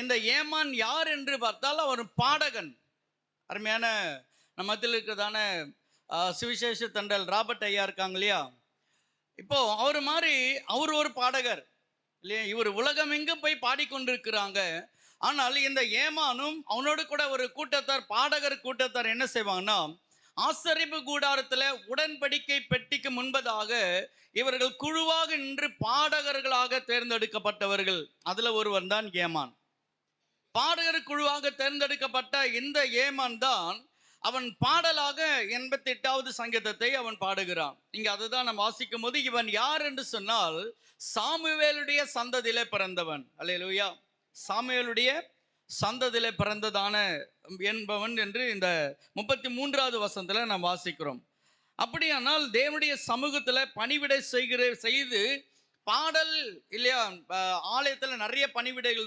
இந்த ஏமான் யார் என்று பார்த்தால் அவர் பாடகன். அருமையான நம்ம மத்தியில் இருக்கிறதான சுவிசேஷ தண்டல் ராபர்ட் ஐயா இருக்காங்க இல்லையா? இப்போ அவர் மாதிரி அவர் ஒரு பாடகர் இல்லையா? இவர் உலகம் எங்கும் போய் பாடிக்கொண்டிருக்கிறாங்க. ஆனால் இந்த ஏமானும் அவனோடு கூட ஒரு கூட்டத்தார் பாடகர் கூட்டத்தார் என்ன செய்வாங்கன்னா ஆசரிப்பு கூடாரத்தில் உடன்படிக்கை பெட்டிக்கு முன்பதாக இவர்கள் குழுவாக நின்று பாடகர்களாக தேர்ந்தெடுக்கப்பட்டவர்கள். அதில் ஒருவன் தான் ஏமான். பாடகர் குழுவாக தேர்ந்தெடுக்கப்பட்ட இந்த ஏமான் தான் அவன் பாடலாக எண்பத்தி எட்டாவது சங்கீதத்தை அவன் பாடுகிறான். இங்க அதுதான் நம்ம வாசிக்கும் போது இவன் யார் என்று சொன்னால் சாமுவேலுடைய சந்ததியிலே பிறந்தவன். அல்லேலூயா. சாமுவேலுடைய சந்ததியிலே பிறந்ததான என்பவன் என்று இந்த முப்பத்தி மூன்றாவது வசந்தில் நாம் வாசிக்கிறோம். அப்படியானால் தேவனுடைய சமூகத்துல பணிவிடை செய்கிற செய்து பாடல் இல்லையா ஆலயத்துல நிறைய பணிவிடைகள்